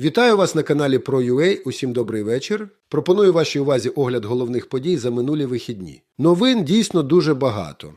Вітаю вас на каналі ProUA. Усім добрий вечір. Пропоную вашій увазі огляд головних подій за минулі вихідні. Новин дійсно дуже багато.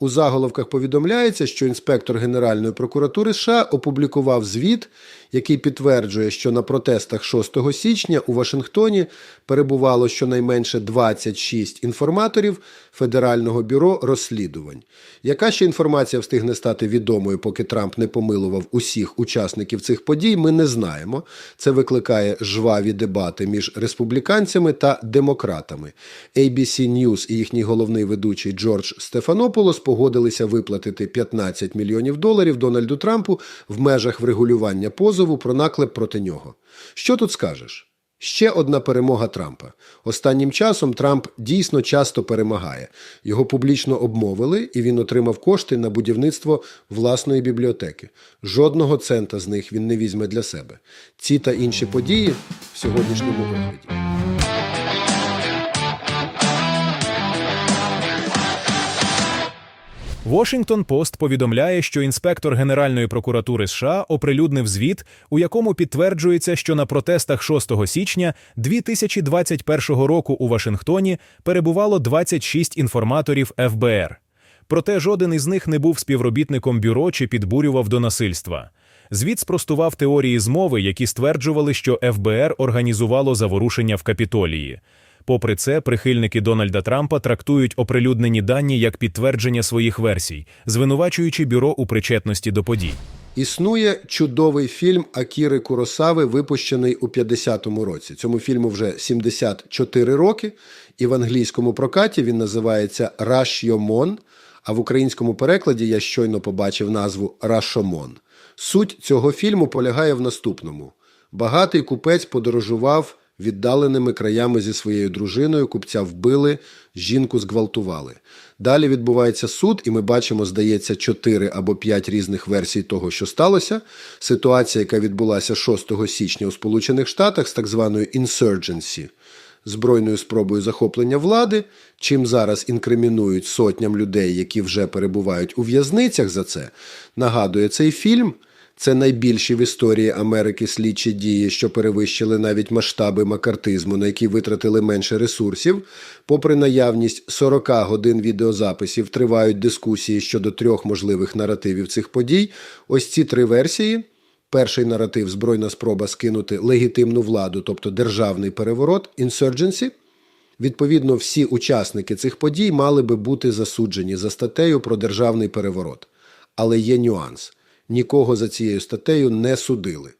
У заголовках повідомляється, що інспектор Генеральної прокуратури США опублікував звіт, який підтверджує, що на протестах 6 січня у Вашингтоні перебувало щонайменше 26 інформаторів Федерального бюро розслідувань. Яка ще інформація встигне стати відомою, поки Трамп не помилував усіх учасників цих подій, ми не знаємо. Це викликає жваві дебати між республіканцями та демократами. ABC News і їхній головний ведучий Джордж Стефанопулос погодилися виплатити 15 мільйонів доларів Дональду Трампу в межах врегулювання позову про наклеп проти нього. Що тут скажеш? Ще одна перемога Трампа. Останнім часом Трамп дійсно часто перемагає. Його публічно обмовили, і він отримав кошти на будівництво власної бібліотеки. Жодного цента з них він не візьме для себе. Ці та інші події в сьогоднішньому огляді. Washington Post повідомляє, що інспектор Генеральної прокуратури США оприлюднив звіт, у якому підтверджується, що на протестах 6 січня 2021 року у Вашингтоні перебувало 26 інформаторів ФБР. Проте жоден із них не був співробітником бюро чи підбурював до насильства. Звіт спростував теорії змови, які стверджували, що ФБР організувало заворушення в Капітолії. Попри це, прихильники Дональда Трампа трактують оприлюднені дані як підтвердження своїх версій, звинувачуючи бюро у причетності до подій. Існує чудовий фільм Акіри Куросави, випущений у 50-му році. Цьому фільму вже 74 роки, і в англійському прокаті він називається Рашйомон, а в українському перекладі я щойно побачив назву Рашомон. Суть цього фільму полягає в наступному: багатий купець подорожував віддаленими краями зі своєю дружиною, купця вбили, жінку зґвалтували. Далі відбувається суд, і ми бачимо, здається, чотири або п'ять різних версій того, що сталося. Ситуація, яка відбулася 6 січня у Сполучених Штатах з так званою insurgency, збройною спробою захоплення влади, чим зараз інкримінують сотням людей, які вже перебувають у в'язницях за це, нагадує цей фільм. Це найбільші в історії Америки слідчі дії, що перевищили навіть масштаби макартизму, на які витратили менше ресурсів. Попри наявність 40 годин відеозаписів, тривають дискусії щодо трьох можливих наративів цих подій. Ось ці три версії. Перший наратив збройна спроба скинути легітимну владу, тобто державний переворот, insurgency. Відповідно, всі учасники цих подій мали би бути засуджені за статтею про державний переворот. Але є нюанс нікого за цією статтею не судили.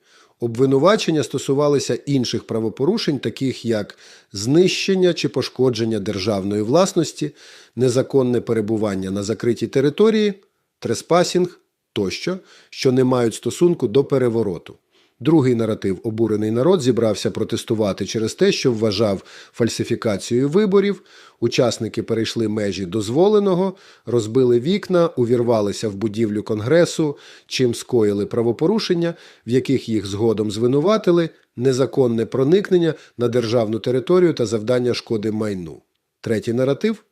Обвинувачення стосувалися інших правопорушень, таких як знищення чи пошкодження державної власності, незаконне перебування на закритій території, треспасінг тощо, що не мають стосунку до перевороту. Другий наратив обурений народ зібрався протестувати через те, що вважав фальсифікацією виборів. Учасники перейшли межі дозволеного, розбили вікна, увірвалися в будівлю конгресу, чим скоїли правопорушення, в яких їх згодом звинуватили, незаконне проникнення на державну територію та завдання шкоди майну. Третій наратив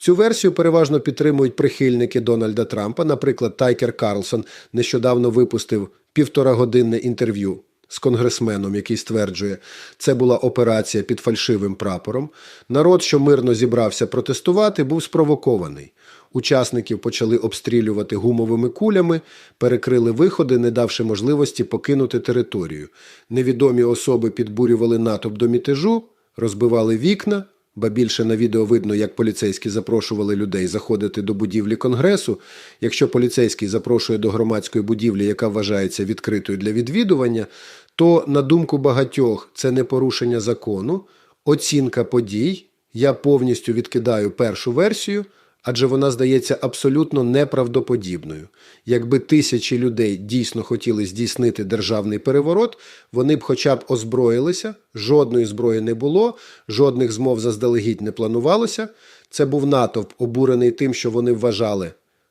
Цю версію переважно підтримують прихильники Дональда Трампа. Наприклад, Тайкер Карлсон нещодавно випустив півторагодинне інтерв'ю з конгресменом, який стверджує, це була операція під фальшивим прапором. Народ, що мирно зібрався протестувати, був спровокований. Учасників почали обстрілювати гумовими кулями, перекрили виходи, не давши можливості покинути територію. Невідомі особи підбурювали натовп до мятежу, розбивали вікна. Ба більше на відео видно, як поліцейські запрошували людей заходити до будівлі конгресу. Якщо поліцейський запрошує до громадської будівлі, яка вважається відкритою для відвідування, то, на думку багатьох, це не порушення закону, оцінка подій. Я повністю відкидаю першу версію, адже вона здається абсолютно неправдоподібною. Якби тисячі людей дійсно хотіли здійснити державний переворот, вони б хоча б озброїлися, жодної зброї не було, жодних змов заздалегідь не планувалося. Це був натовп, обурений тим, що вони вважали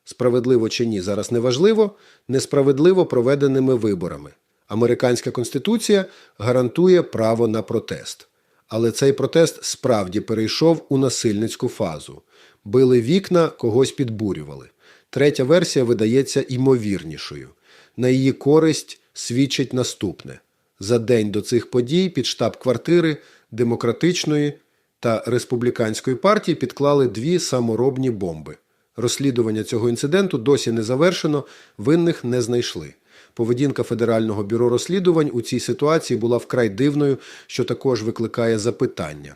справедливо чи ні, зараз неважливо, несправедливо проведеними виборами. Американська конституція гарантує право на протест. Але цей протест справді перейшов у насильницьку фазу. Били вікна, когось підбурювали. Третя версія видається ймовірнішою. На її користь свідчить наступне: за день до цих подій під штаб-квартири демократичної та республіканської партії підклали дві саморобні бомби. Розслідування цього інциденту досі не завершено, винних не знайшли. Поведінка Федерального бюро розслідувань у цій ситуації була вкрай дивною, що також викликає запитання.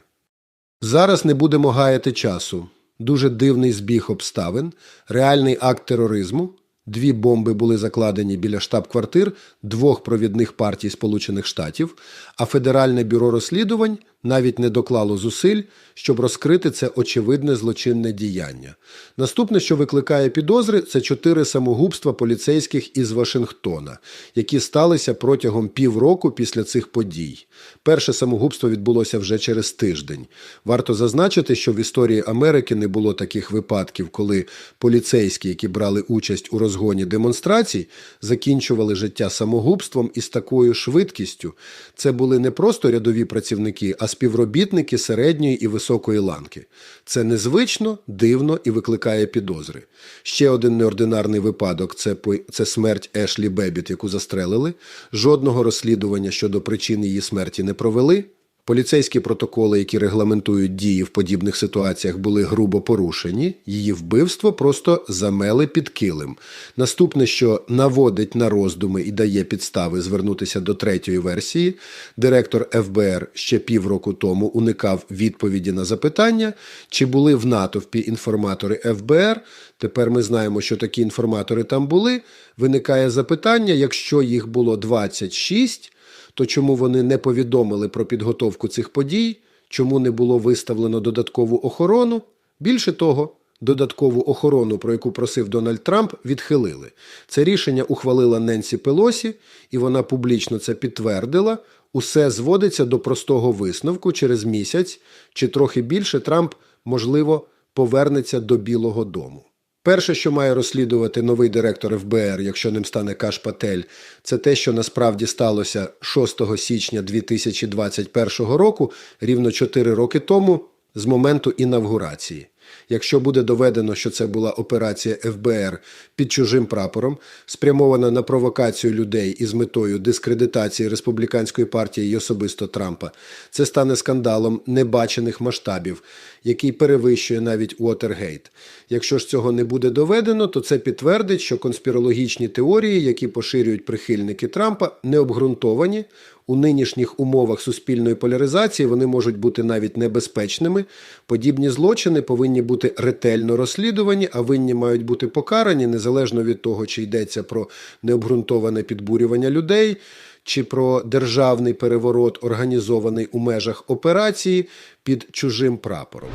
Зараз не будемо гаяти часу. Дуже дивний збіг обставин, реальний акт тероризму. Дві бомби були закладені біля штаб-квартир двох провідних партій Сполучених Штатів, а Федеральне бюро розслідувань навіть не доклало зусиль, щоб розкрити це очевидне злочинне діяння. Наступне, що викликає підозри, це чотири самогубства поліцейських із Вашингтона, які сталися протягом півроку після цих подій. Перше самогубство відбулося вже через тиждень. Варто зазначити, що в історії Америки не було таких випадків, коли поліцейські, які брали участь у розгоні демонстрацій, закінчували життя самогубством із такою швидкістю. Це були не просто рядові працівники, а співробітники середньої і високої ланки. Це незвично, дивно і викликає підозри. Ще один неординарний випадок це, це смерть Ешлі Бебіт, яку застрелили. Жодного розслідування щодо причин її смерті не провели. Поліцейські протоколи, які регламентують дії в подібних ситуаціях, були грубо порушені. Її вбивство просто замели під килим. Наступне, що наводить на роздуми і дає підстави звернутися до третьої версії, директор ФБР ще півроку тому уникав відповіді на запитання, чи були в натовпі інформатори ФБР. Тепер ми знаємо, що такі інформатори там були. Виникає запитання, якщо їх було 26, то чому вони не повідомили про підготовку цих подій, чому не було виставлено додаткову охорону? Більше того, додаткову охорону, про яку просив Дональд Трамп, відхилили. Це рішення ухвалила Ненсі Пелосі, і вона публічно це підтвердила. Усе зводиться до простого висновку через місяць чи трохи більше Трамп, можливо, повернеться до Білого Дому. Перше, що має розслідувати новий директор ФБР, якщо ним стане Каш Патель, це те, що насправді сталося 6 січня 2021 року, рівно 4 роки тому, з моменту інавгурації. Якщо буде доведено, що це була операція ФБР під чужим прапором, спрямована на провокацію людей із метою дискредитації республіканської партії і особисто Трампа, це стане скандалом небачених масштабів, який перевищує навіть Уотергейт. Якщо ж цього не буде доведено, то це підтвердить, що конспірологічні теорії, які поширюють прихильники Трампа, не обґрунтовані. У нинішніх умовах суспільної поляризації вони можуть бути навіть небезпечними. Подібні злочини повинні бути ретельно розслідувані, а винні мають бути покарані незалежно від того, чи йдеться про необґрунтоване підбурювання людей, чи про державний переворот, організований у межах операції під чужим прапором.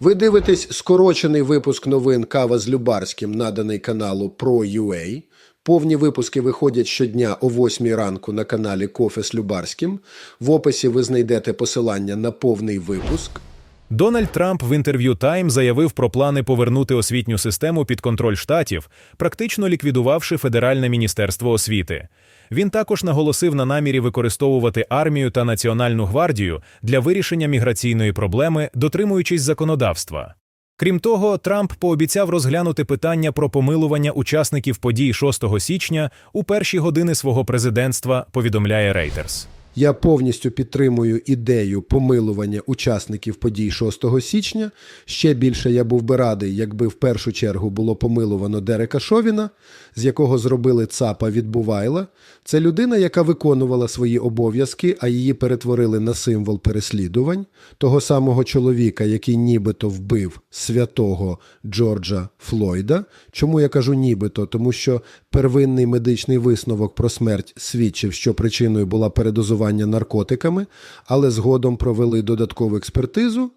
Ви дивитесь скорочений випуск новин Кава з Любарським, наданий каналу Pro.ua. Повні випуски виходять щодня о 8 ранку на каналі Кофе з Любарським. В описі ви знайдете посилання на повний випуск. Дональд Трамп в інтерв'ю Time заявив про плани повернути освітню систему під контроль штатів, практично ліквідувавши Федеральне міністерство освіти. Він також наголосив на намірі використовувати армію та національну гвардію для вирішення міграційної проблеми, дотримуючись законодавства. Крім того, Трамп пообіцяв розглянути питання про помилування учасників подій 6 січня у перші години свого президентства, повідомляє Reuters. Я повністю підтримую ідею помилування учасників подій 6 січня. Ще більше я був би радий, якби в першу чергу було помилувано Дерека Шовіна, з якого зробили ЦАПа від Бувайла. Це людина, яка виконувала свої обов'язки, а її перетворили на символ переслідувань, того самого чоловіка, який нібито вбив святого Джорджа Флойда. Чому я кажу нібито? Тому що первинний медичний висновок про смерть свідчив, що причиною була передозування наркотиками, але згодом провели додаткову експертизу,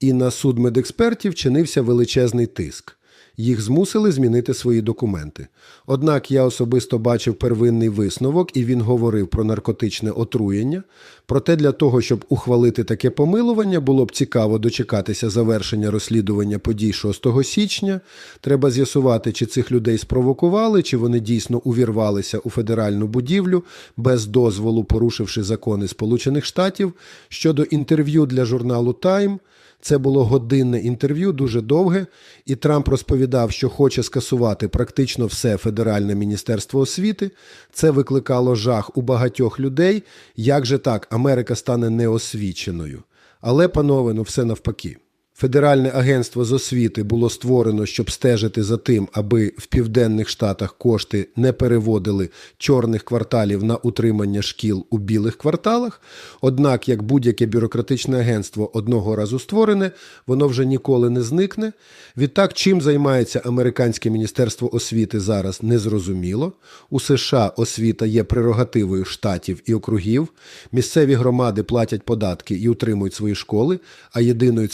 і на суд медекспертів чинився величезний тиск. Їх змусили змінити свої документи. Однак я особисто бачив первинний висновок, і він говорив про наркотичне отруєння. Проте для того, щоб ухвалити таке помилування, було б цікаво дочекатися завершення розслідування подій 6 січня. Треба з'ясувати, чи цих людей спровокували, чи вони дійсно увірвалися у федеральну будівлю без дозволу, порушивши закони Сполучених Штатів. Щодо інтерв'ю для журналу Time, Це було годинне інтерв'ю, дуже довге, і Трамп розповідав, що хоче скасувати практично все федеральне міністерство освіти. Це викликало жах у багатьох людей. Як же так, Америка стане неосвіченою? Але, панове, ну все навпаки. Федеральне агентство з освіти було створено, щоб стежити за тим, аби в південних штатах кошти не переводили чорних кварталів на утримання шкіл у білих кварталах. Однак, як будь-яке бюрократичне агентство одного разу створене, воно вже ніколи не зникне. Відтак, чим займається американське міністерство освіти зараз, незрозуміло. У США освіта є прерогативою штатів і округів. Місцеві громади платять податки і утримують свої школи, а єдиної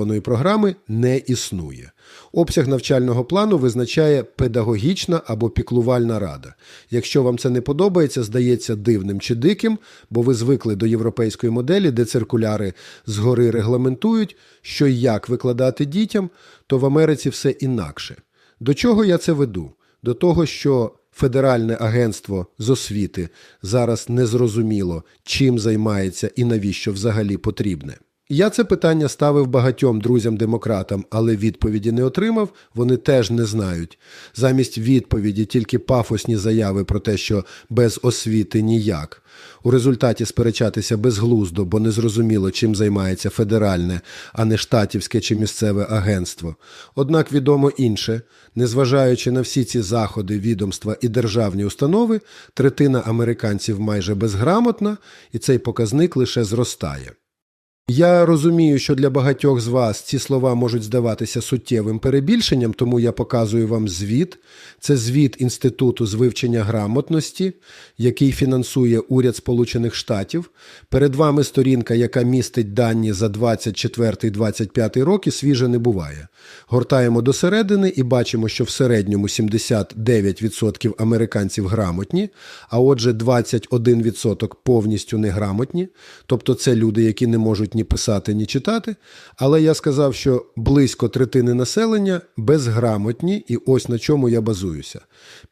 централізованої програми не існує. Обсяг навчального плану визначає педагогічна або піклувальна рада. Якщо вам це не подобається, здається дивним чи диким, бо ви звикли до європейської моделі, де циркуляри згори регламентують, що і як викладати дітям, то в Америці все інакше. До чого я це веду? До того, що Федеральне агентство з освіти зараз незрозуміло, чим займається і навіщо взагалі потрібне. Я це питання ставив багатьом друзям-демократам, але відповіді не отримав. Вони теж не знають. Замість відповіді тільки пафосні заяви про те, що без освіти ніяк. У результаті сперечатися безглуздо, бо незрозуміло, чим займається федеральне, а не штатівське чи місцеве агентство. Однак відомо інше, незважаючи на всі ці заходи, відомства і державні установи, третина американців майже безграмотна, і цей показник лише зростає. Я розумію, що для багатьох з вас ці слова можуть здаватися суттєвим перебільшенням, тому я показую вам звіт. Це звіт Інституту з вивчення грамотності, який фінансує уряд Сполучених Штатів. Перед вами сторінка, яка містить дані за 24-25 роки, свіже не буває. Гортаємо до середини і бачимо, що в середньому 79% американців грамотні, а отже, 21% повністю неграмотні, тобто це люди, які не можуть ні писати, ні читати. Але я сказав, що близько третини населення безграмотні, і ось на чому я базуюся.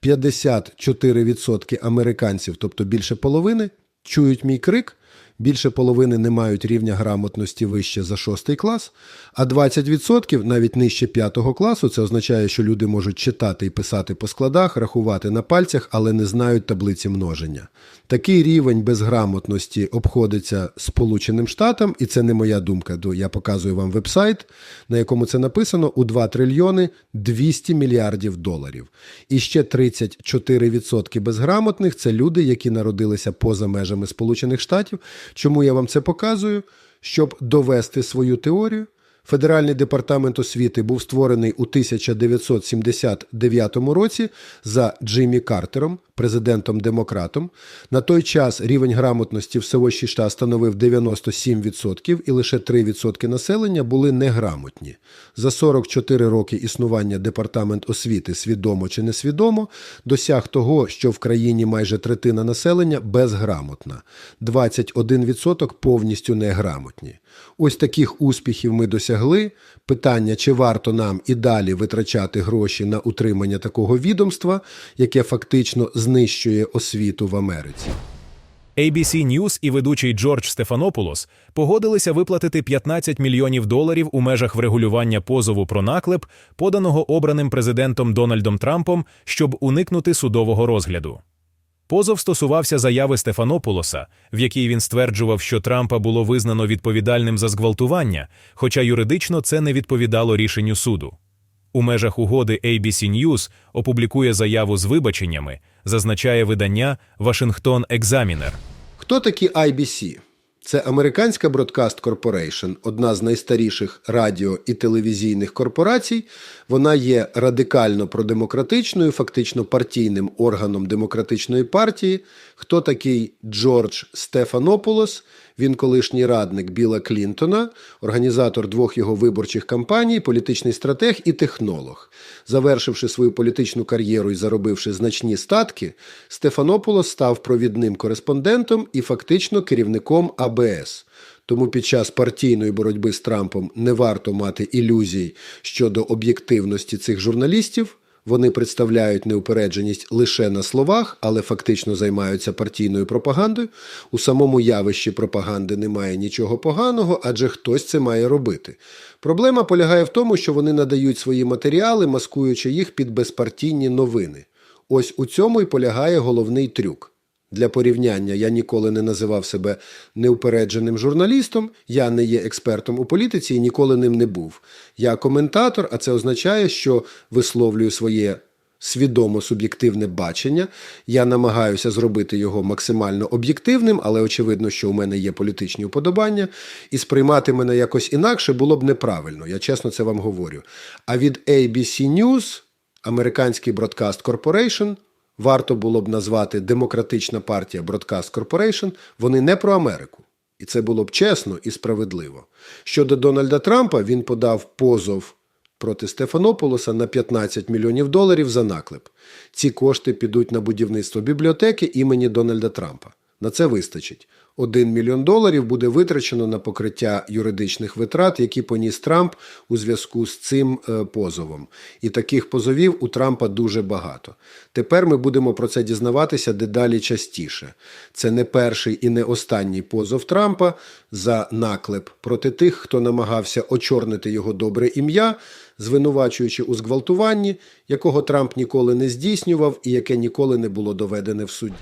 54% американців, тобто більше половини, чують мій крик. Більше половини не мають рівня грамотності вище за шостий клас, а 20% навіть нижче п'ятого класу це означає, що люди можуть читати і писати по складах, рахувати на пальцях, але не знають таблиці множення. Такий рівень безграмотності обходиться Сполученим Штатам, і це не моя думка. Я показую вам вебсайт, на якому це написано у 2 трильйони 200 мільярдів доларів. І ще 34% безграмотних це люди, які народилися поза межами Сполучених Штатів. Чому я вам це показую? Щоб довести свою теорію. Федеральний департамент освіти був створений у 1979 році за Джиммі Картером, президентом-демократом. На той час рівень грамотності в селищі США становив 97% і лише 3% населення були неграмотні. За 44 роки існування департамент освіти, свідомо чи несвідомо, досяг того, що в країні майже третина населення безграмотна, 21% повністю неграмотні. Ось таких успіхів ми досягли. Питання, чи варто нам і далі витрачати гроші на утримання такого відомства, яке фактично знищує освіту в Америці. ABC News і ведучий Джордж Стефанопулос погодилися виплатити 15 мільйонів доларів у межах врегулювання позову про наклеп, поданого обраним президентом Дональдом Трампом, щоб уникнути судового розгляду. Позов стосувався заяви Стефанопулоса, в якій він стверджував, що Трампа було визнано відповідальним за зґвалтування, хоча юридично це не відповідало рішенню суду. У межах угоди ABC News опублікує заяву з вибаченнями, зазначає видання Вашингтон Екзамінер. Хто такі IBC? Це американська Broadcast Corporation, одна з найстаріших радіо і телевізійних корпорацій. Вона є радикально продемократичною, фактично партійним органом демократичної партії. Хто такий Джордж Стефанополос? Він колишній радник Біла Клінтона, організатор двох його виборчих кампаній, політичний стратег і технолог. Завершивши свою політичну кар'єру і заробивши значні статки, Стефанополос став провідним кореспондентом і фактично керівником АБС. Тому під час партійної боротьби з Трампом не варто мати ілюзій щодо об'єктивності цих журналістів. Вони представляють неупередженість лише на словах, але фактично займаються партійною пропагандою. У самому явищі пропаганди немає нічого поганого, адже хтось це має робити. Проблема полягає в тому, що вони надають свої матеріали, маскуючи їх під безпартійні новини. Ось у цьому і полягає головний трюк. Для порівняння я ніколи не називав себе неупередженим журналістом, я не є експертом у політиці і ніколи ним не був. Я коментатор, а це означає, що висловлюю своє свідомо суб'єктивне бачення. Я намагаюся зробити його максимально об'єктивним, але очевидно, що у мене є політичні уподобання, і сприймати мене якось інакше було б неправильно. Я чесно це вам говорю. А від ABC News, американський Broadcast Corporation, варто було б назвати Демократична партія Broadcast Corporation, вони не про Америку. І це було б чесно і справедливо. Щодо Дональда Трампа, він подав позов проти Стефанополоса на 15 мільйонів доларів за наклеп. Ці кошти підуть на будівництво бібліотеки імені Дональда Трампа. На це вистачить. Один мільйон доларів буде витрачено на покриття юридичних витрат, які поніс Трамп у зв'язку з цим е, позовом. І таких позовів у Трампа дуже багато. Тепер ми будемо про це дізнаватися дедалі частіше. Це не перший і не останній позов Трампа за наклеп проти тих, хто намагався очорнити його добре ім'я, звинувачуючи у зґвалтуванні, якого Трамп ніколи не здійснював і яке ніколи не було доведене в суді.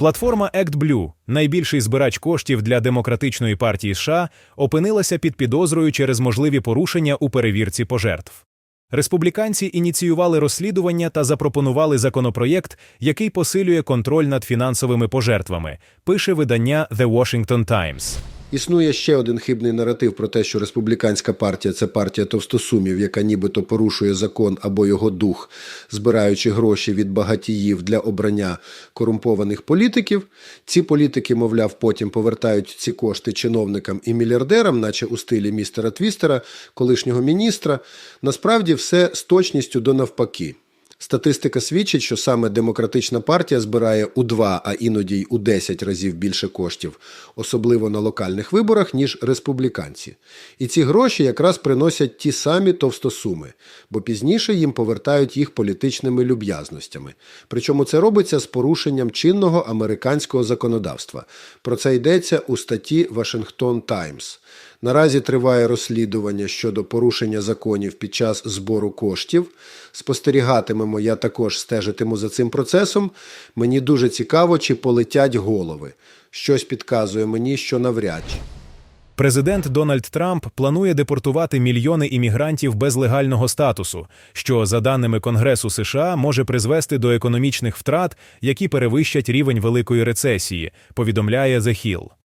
Платформа ActBlue, найбільший збирач коштів для демократичної партії США, опинилася під підозрою через можливі порушення у перевірці пожертв. Республіканці ініціювали розслідування та запропонували законопроєкт, який посилює контроль над фінансовими пожертвами, пише видання The Washington Times. Існує ще один хибний наратив про те, що республіканська партія це партія товстосумів, яка нібито порушує закон або його дух, збираючи гроші від багатіїв для обрання корумпованих політиків. Ці політики, мовляв, потім повертають ці кошти чиновникам і мільярдерам, наче у стилі містера Твістера, колишнього міністра. Насправді все з точністю до навпаки. Статистика свідчить, що саме демократична партія збирає у два, а іноді й у 10 разів більше коштів, особливо на локальних виборах, ніж республіканці. І ці гроші якраз приносять ті самі товстосуми, бо пізніше їм повертають їх політичними люб'язностями. Причому це робиться з порушенням чинного американського законодавства. Про це йдеться у статті Washington Times. Наразі триває розслідування щодо порушення законів під час збору коштів. Спостерігатимемо, я також стежитиму за цим процесом. Мені дуже цікаво, чи полетять голови. Щось підказує мені, що навряд чи. Президент Дональд Трамп планує депортувати мільйони іммігрантів без легального статусу, що, за даними Конгресу США, може призвести до економічних втрат, які перевищать рівень великої рецесії, повідомляє The Hill.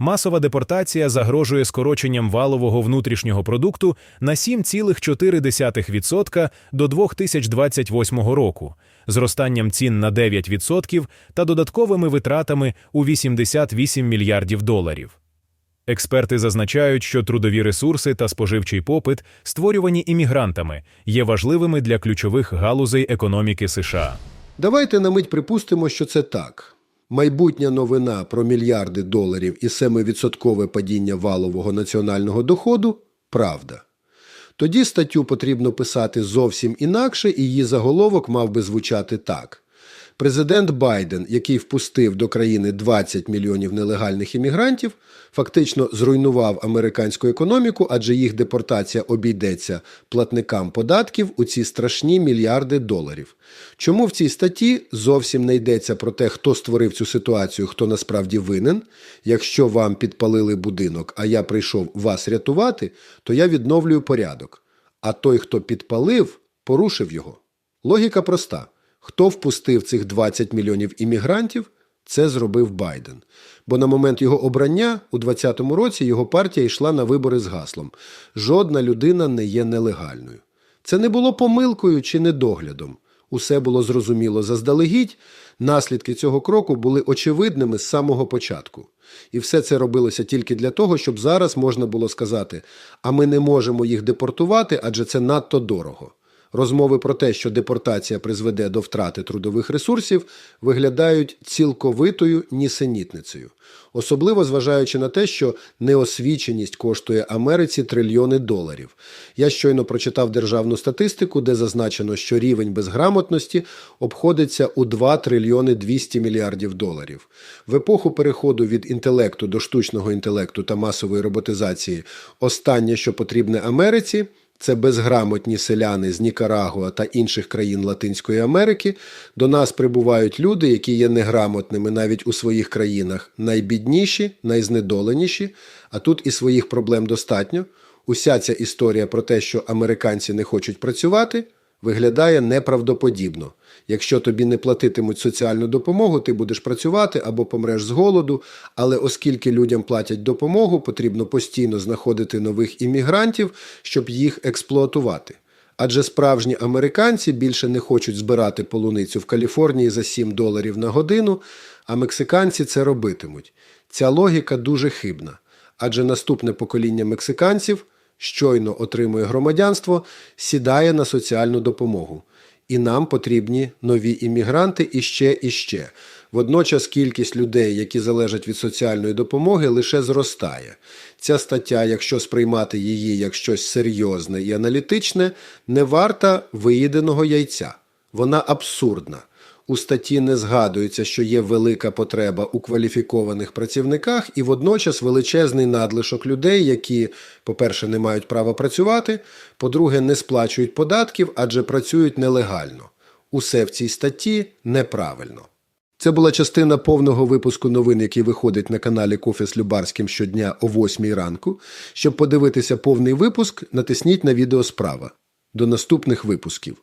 Масова депортація загрожує скороченням валового внутрішнього продукту на 7,4% до 2028 року, зростанням цін на 9% та додатковими витратами у 88 мільярдів доларів. Експерти зазначають, що трудові ресурси та споживчий попит, створювані іммігрантами, є важливими для ключових галузей економіки США. Давайте на мить припустимо, що це так. Майбутня новина про мільярди доларів і 7% падіння валового національного доходу правда. Тоді статтю потрібно писати зовсім інакше, і її заголовок мав би звучати так. Президент Байден, який впустив до країни 20 мільйонів нелегальних іммігрантів, фактично зруйнував американську економіку, адже їх депортація обійдеться платникам податків у ці страшні мільярди доларів. Чому в цій статті зовсім не йдеться про те, хто створив цю ситуацію, хто насправді винен? Якщо вам підпалили будинок, а я прийшов вас рятувати, то я відновлюю порядок. А той, хто підпалив, порушив його. Логіка проста. Хто впустив цих 20 мільйонів іммігрантів? Це зробив Байден. Бо на момент його обрання у 2020 році його партія йшла на вибори з гаслом: жодна людина не є нелегальною. Це не було помилкою чи недоглядом. Усе було зрозуміло заздалегідь. Наслідки цього кроку були очевидними з самого початку. І все це робилося тільки для того, щоб зараз можна було сказати: а ми не можемо їх депортувати, адже це надто дорого. Розмови про те, що депортація призведе до втрати трудових ресурсів, виглядають цілковитою нісенітницею. Особливо зважаючи на те, що неосвіченість коштує Америці трильйони доларів. Я щойно прочитав державну статистику, де зазначено, що рівень безграмотності обходиться у 2 трильйони 200 мільярдів доларів. В епоху переходу від інтелекту до штучного інтелекту та масової роботизації останнє, що потрібне Америці, це безграмотні селяни з Нікарагуа та інших країн Латинської Америки. До нас прибувають люди, які є неграмотними навіть у своїх країнах, найбідніші, найзнедоленіші, а тут і своїх проблем достатньо. Уся ця історія про те, що американці не хочуть працювати, виглядає неправдоподібно. Якщо тобі не платитимуть соціальну допомогу, ти будеш працювати або помреш з голоду. Але оскільки людям платять допомогу, потрібно постійно знаходити нових іммігрантів, щоб їх експлуатувати. Адже справжні американці більше не хочуть збирати полуницю в Каліфорнії за 7 доларів на годину, а мексиканці це робитимуть. Ця логіка дуже хибна, адже наступне покоління мексиканців щойно отримує громадянство, сідає на соціальну допомогу. І нам потрібні нові іммігранти іще і ще. Водночас кількість людей, які залежать від соціальної допомоги, лише зростає. Ця стаття, якщо сприймати її як щось серйозне і аналітичне, не варта виїденого яйця. Вона абсурдна. У статті не згадується, що є велика потреба у кваліфікованих працівниках і водночас величезний надлишок людей, які, по-перше, не мають права працювати, по-друге, не сплачують податків, адже працюють нелегально. Усе в цій статті неправильно. Це була частина повного випуску новин, який виходить на каналі Кофе з Любарським щодня о 8 ранку. Щоб подивитися повний випуск, натисніть на відео справа. До наступних випусків.